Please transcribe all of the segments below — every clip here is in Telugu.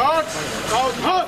Out! Out! Out!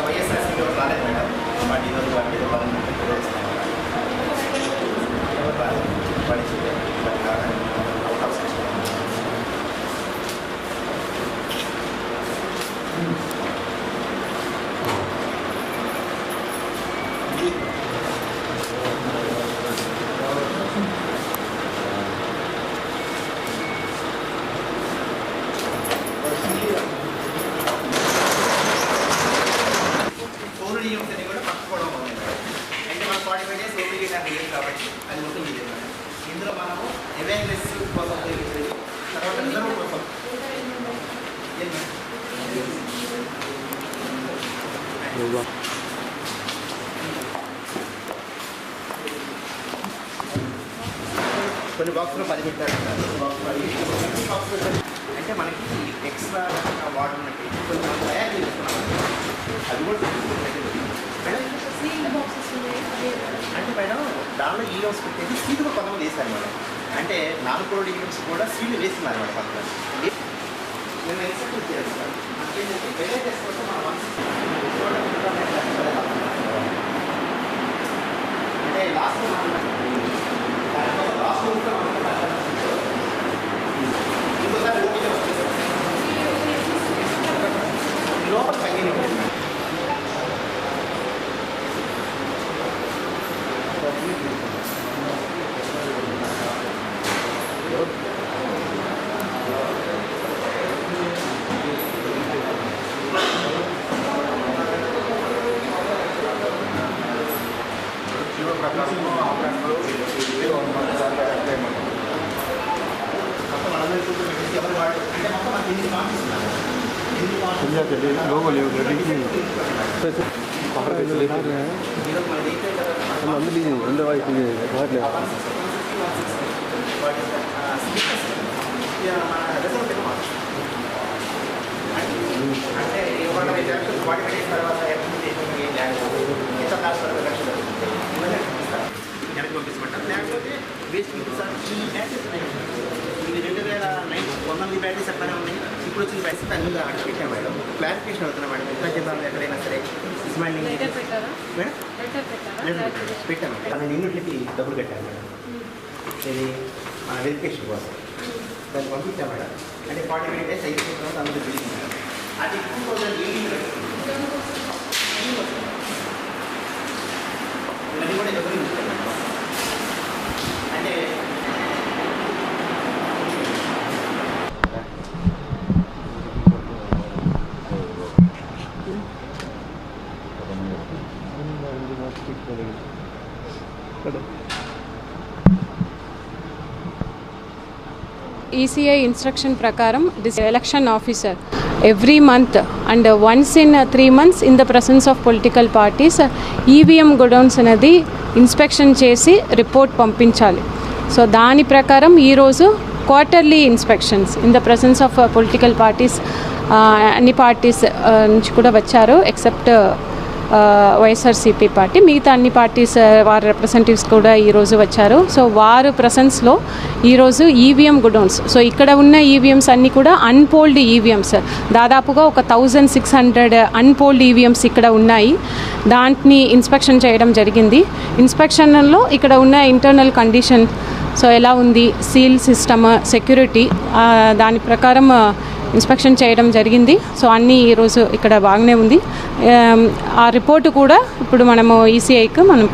వైఎస్ఆర్సీపీ వాళ్ళు రాలేదు మేడం వాటి ఈరోజు వాటి మీద బలం అవకాశం ఇచ్చారు. సోలుడి యూనిట్ కూడా పట్టుకోవడం ఉంది మేడం. అంటే మన ఫార్టీ ఫైవ్ డేస్ ఓపీడీ నాకు లేదు కాబట్టి అది మొత్తం ఇదే మేడం ఇందులో మనము కోసం తర్వాత రిజర్వ్ కోసం కొన్ని బాక్స్లో పది పెట్టారు కొన్ని పది. అంటే మనకి ఎక్స్ట్రా వాటర్ ఉన్నట్టు కొన్ని మనం తయారు చేసుకున్నాం అది కూడా అంటే మేడం దానిలో ఈ రోజు పెట్టేది సీల్ కూడా కొంతమంది వేశారు మేడం అంటే నాలుగు కోడి యూనిట్స్ కూడా సీల్ వేస్తున్నారు మేడం కొంతమంది మేము ఎక్సెప్ట్ చేయాలి సార్ మనకేంటంటే వెరైటీస్ కోసం మనం మార్క్స్ లోగో లేవు ఈరోజు మన దేశం కదా మంది రెండు వైపు వాట్లేదు అంటే ఇవాళ ఎలక్షన్ ఫార్టీ ఫైవ్ డేస్ తర్వాత ఎలక్షన్ చేసిన ఏం లేకపోతే ఎంత లాస్ట్ వరకు ఎలక్షన్ జరుగుతుంది ఇవన్నీ చూపిస్తారు వెనక్కి పంపించమంటారు లేకపోతే వేస్ట్ పంపిస్తారు ఈ బ్యాటరీస్ ఉన్నాయి ఇది రెండు వేల నైన్ వందల బ్యాటరీస్ ఎక్కడనే ఉన్నాయి ఇప్పుడు వచ్చిన బ్యాటరీస్ అన్ని అక్కడ పెట్టాం మేడం క్లారిఫికేషన్ అవుతున్నా మేడం ఎంత జిల్లాలో ఎక్కడైనా సరే పెట్టారా? మేడం పెట్టాను. పన్నెండు యూనిట్లకి డబ్బులు కట్టాను. మేడం ఇది మన వెరిఫికేషన్ కోసం. దాన్ని పంపించాం మేడం. అంటే ఫార్టీ ఫైవ్ డేస్ అయిపోయిన తర్వాత అందరూ బిల్డింగ్ మేడం అది టూ థౌసండ్ ఎయిటీన్ అది కూడా డబ్బులు ఈసీఐ ఇన్స్ట్రక్షన్ ప్రకారం this election officer every month and once in three months in the presence of political parties EVM godowns అనేది ఇన్స్పెక్షన్ చేసి రిపోర్ట్ పంపించాలి. సో దాని ప్రకారం ఈరోజు quarterly inspections in the presence of political parties అన్ని పార్టీస్ నుంచి కూడా వచ్చారు ఎక్సెప్ట్ వైఎస్ఆర్సీపీ పార్టీ. మిగతా అన్ని పార్టీస్ వారి రిప్రజెంటేటివ్స్ కూడా ఈరోజు వచ్చారు. సో వారు ప్రసెన్స్లో ఈరోజు ఈవీఎం గుడౌన్స్ సో ఇక్కడ ఉన్న ఈవీఎంస్ అన్నీ కూడా అన్పోల్డ్ ఈవీఎంస్ దాదాపుగా ఒక thousand six hundred unpolled EVMs ఇక్కడ ఉన్నాయి. దాంట్ని ఇన్స్పెక్షన్ చేయడం జరిగింది. ఇన్స్పెక్షన్లో ఇక్కడ ఉన్న ఇంటర్నల్ కండిషన్ సో ఎలా ఉంది? సీల్ సిస్టమ్ సెక్యూరిటీ దాని ప్రకారం ఇన్స్పెక్షన్ చేయడం జరిగింది. సో అన్నీ ఈరోజు ఇక్కడ బాగానే ఉంది. ఆ రిపోర్టు కూడా ఇప్పుడు మనము ఈసీఐకి మనం